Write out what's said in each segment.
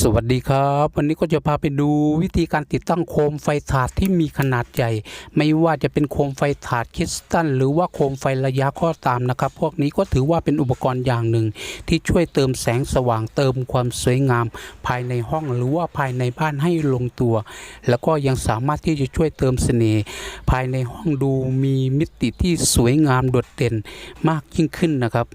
สวัสดีครับ วันนี้ก็จะพาไปดูวิธีการติดตั้งโคมไฟถาดที่มีขนาดใหญ่ ไม่ว่าจะเป็นโคมไฟถาดคริสตัลหรือว่าโคมไฟระยะข้อตามนะครับ พวกนี้ก็ถือว่าเป็นอุปกรณ์อย่างหนึ่ง ที่ช่วยเติมแสงสว่างเติมความสวยงาม ภายในห้องหรือว่าภายในบ้านให้ลงตัว แล้วก็ยังสามารถที่จะช่วยเติมเสน่ห์ภายในห้องดูมีมิติที่สวยงามโดดเด่นมากยิ่งขึ้นนะครับ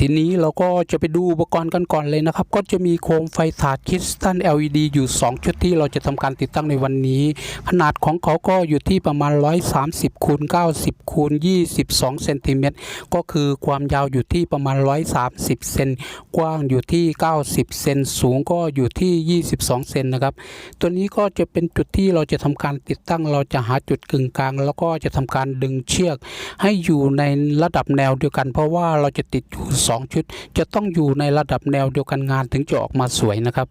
ทีนี้เราก็จะไปดูอุปกรณ์กันก่อนเลยนะครับ ก็จะมีโคมไฟถาดคริสตัล LED อยู่ 2 ชุดที่เราจะทำการติดตั้งในวันนี้ ขนาดของเขาก็อยู่ที่ประมาณ 130คูณ90คูณ22เซนติเมตรก็คือความยาวอยู่ที่ประมาณ 130 เซนกว้างอยู่ที่ 90 เซนสูงก็อยู่ที่ 22 เซนนะครับ ตัวนี้ก็จะเป็นจุดที่เราจะทำการติดตั้งเราจะหาจุดกึ่งกลาง แล้วก็จะทำการดึงเชือก ให้อยู่ในระดับแนวเดียวกัน เพราะว่าเราจะติดอยู่2 ชุด จะต้องอยู่ในระดับแนวเดียวกันงานถึงจะออกมาสวยนะครับ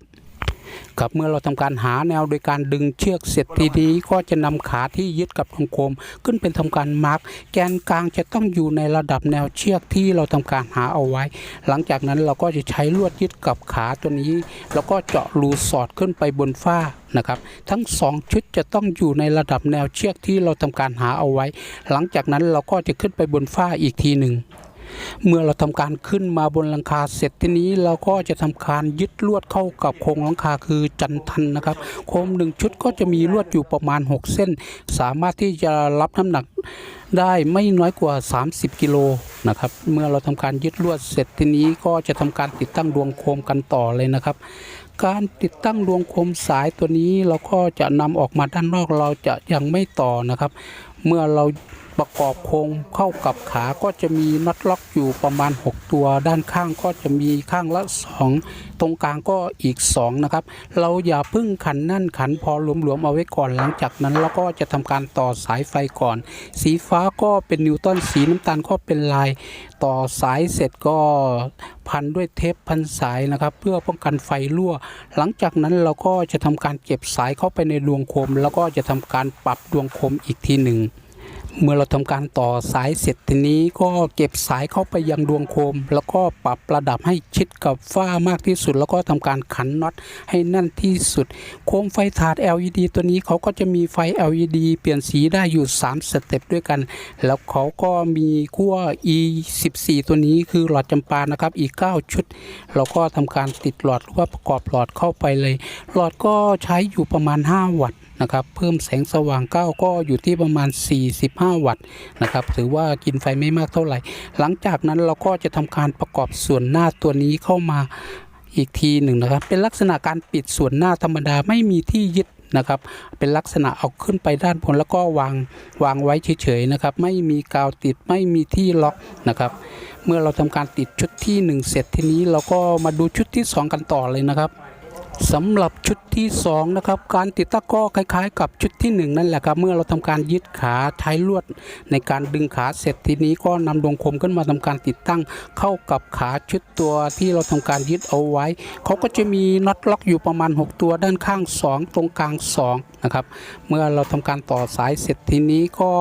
ครับเมื่อเราทำการหาแนวโดยการดึงเชือกเสร็จทีนี้ก็จะนำขาที่ยึดกับวงกลมขึ้นเป็นทำการมาร์กแกนกลางจะต้องอยู่ในระดับแนวเชือกที่เราทำการหาเอาไว้ หลังจากนั้นเราก็จะใช้ลวดยึดกับขาตัวนี้ แล้วก็เจาะรูสอดขึ้นไปบนฝ้านะครับทั้งสองชุดจะต้องอยู่ในระดับแนวเชือกที่เราทำการหาเอาไว้ หลังจากนั้นเราก็จะขึ้นไปบนฝ้าอีกทีหนึ่ง เมื่อเราทำการขึ้นมาบนหลังคาเสร็จทีนี้เราก็จะทำการยึดลวดเข้ากับโครงหลังคาคือจันทันนะครับ โคมหนึ่งชุดก็จะมีลวดอยู่ประมาณ 6 เส้น สามารถที่จะรับน้ำหนักได้ไม่น้อยกว่า 30 กิโลนะครับ เมื่อเราทำการยึดลวดเสร็จทีนี้ก็จะทำการติดตั้งดวงโคมกันต่อเลยนะครับ การติดตั้งดวงโคมสายตัวนี้เราก็จะนำออกมาด้านนอกเราจะยังไม่ต่อนะครับ เมื่อเรา ประกอบโครงเข้ากับขาก็จะมีน็อตล็อกอยู่ประมาณ 6 ตัว ด้านข้างก็จะมีข้างละ 2 ตรงกลางก็อีก 2 นะครับ เราอย่าพึ่งขันนั่นขันพอหลวมๆเอาไว้ก่อนหลังจากนั้นเราก็จะทำการต่อสายไฟก่อน สีฟ้าก็เป็นนิวตันสีน้ำตาลก็เป็นลาย ต่อสายเสร็จก็พันด้วยเทปพันสายนะครับ เพื่อป้องกันไฟรั่ว หลังจากนั้นเราก็จะทำการเก็บสายเข้าไปในดวงโคม แล้วก็จะทำการปรับดวงโคมอีกทีหนึ่ง เมื่อเราทำการต่อสายเสร็จทีนี้ก็เก็บสายเข้าไปยังดวงโคม แล้วก็ปรับระดับให้ชิดกับฝ้ามากที่สุด แล้วก็ทำการขันน็อตให้แน่นที่สุด โคมไฟถาด LED ตัวนี้เขาก็จะมีไฟ LED เปลี่ยนสีได้อยู่ 3 สเต็ปด้วยกัน แล้วเขาก็มีขั้ว E 14 ตัวนี้คือหลอดจำปานะครับอีก 9 ชุด เราก็ทำการติดหลอดหรือว่าประกอบหลอดเข้าไปเลย หลอดก็ใช้อยู่ประมาณ 5 วัตต์ นะครับเพิ่มแสงสว่างเก้าก็อยู่ที่ประมาณ 45 วัตต์นะครับถือว่ากินไฟไม่มากเท่าไหร่ หลังจากนั้นเราก็จะทำการประกอบส่วนหน้าตัวนี้เข้ามาอีกทีหนึ่งนะครับ เป็นลักษณะการปิดส่วนหน้าธรรมดาไม่มีที่ยึดนะครับเป็นลักษณะเอาขึ้นไปด้านบนแล้วก็วางวางไว้เฉยๆนะครับไม่มีกาวติดไม่มีที่ล็อกนะครับ เมื่อเราทำการติดชุดที่ 1 เสร็จทีนี้เราก็มาดูชุดที่ 2 กันต่อเลยนะครับ สำหรับชุดที่ 2 นะครับ การติดตั้งก็คล้ายๆ กับชุดที่ 1 นั่นแหละครับ เมื่อเราทำการยึดขาใช้ลวด ในการดึงขาเสร็จทีนี้ก็นำดวงคมขึ้นมาทำการติดตั้ง เข้ากับขาชุดตัวที่เราทำการยึดเอาไว้ เขาก็จะมีน็อตล็อกอยู่ประมาณ 6 ตัวด้านข้าง 2 ตรงกลาง2นะครับเมื่อเราทำการต่อสายเสร็จทีนี้ก็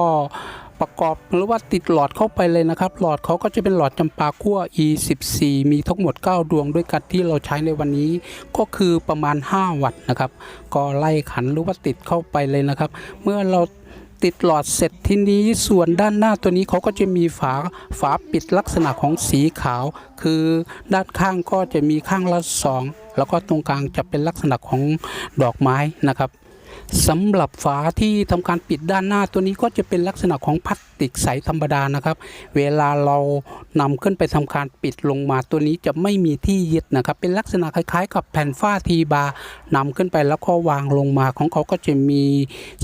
ประกอบหรือว่าติดหลอดเข้าไปเลยนะครับ หลอดเขาก็จะเป็นหลอดจำปาขั้ว E14 มีทั้งหมด 9 ดวงด้วยกันที่เราใช้ในวันนี้ ก็คือประมาณ 5 วัตต์นะครับ ก็ไล่ขันหรือว่าติดเข้าไปเลยนะครับ เมื่อเราติดหลอดเสร็จทีนี้ส่วนด้านหน้าตัวนี้เขาก็จะมีฝาฝาปิดลักษณะของสีขาว คือด้านข้างก็จะมีข้างละสองแล้วก็ตรงกลางจะเป็นลักษณะของดอกไม้นะครับ สำหรับฝาที่ทำการปิดด้านหน้าตัวนี้ก็จะเป็นลักษณะของพลาสติกใสธรรมดานะครับ เวลาเรานำขึ้นไปทำการปิดลงมาตัวนี้จะไม่มีที่ยึดนะครับ เป็นลักษณะคล้ายๆ กับแผ่นฝ้าทีบาร์นำขึ้นไปแล้วก็วางลงมาของเขาก็จะมี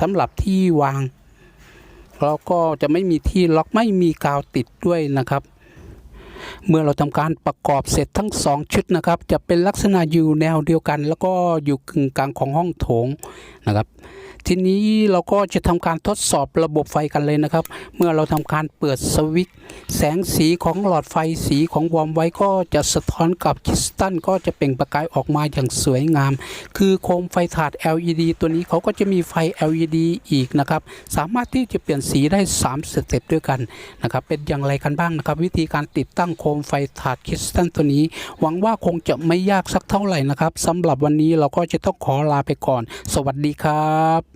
สำหรับที่วางแล้วก็จะไม่มีที่ล็อกไม่มีกาวติดด้วยนะครับ เมื่อเราทำการประกอบเสร็จทั้งสองชุดนะครับ จะเป็นลักษณะอยู่แนวเดียวกัน แล้วก็อยู่กึ่งกลางของห้องโถงนะครับ ทีนี้เราก็จะทำการทดสอบระบบไฟกันเลยนะครับ เมื่อเราทำการเปิดสวิตช์แสงสีของหลอดไฟสีของวอร์มไว้ก็จะสะท้อนกับคริสตัลก็จะเปล่งประกายออกมาอย่างสวยงาม คือโคมไฟถาด LED ตัวนี้เขาก็จะมีไฟ LED อีกนะครับ สามารถที่จะเปลี่ยนสีได้ 3 สเต็ปด้วยกันนะครับเป็นอย่างไรกันบ้างนะครับ วิธีการติดตั้งโคมไฟถาดคริสตัลตัวนี้ หวังว่าคงจะไม่ยากสักเท่าไหร่นะครับสำหรับวันนี้เราก็จะต้องขอลาไปก่อน สวัสดีครับ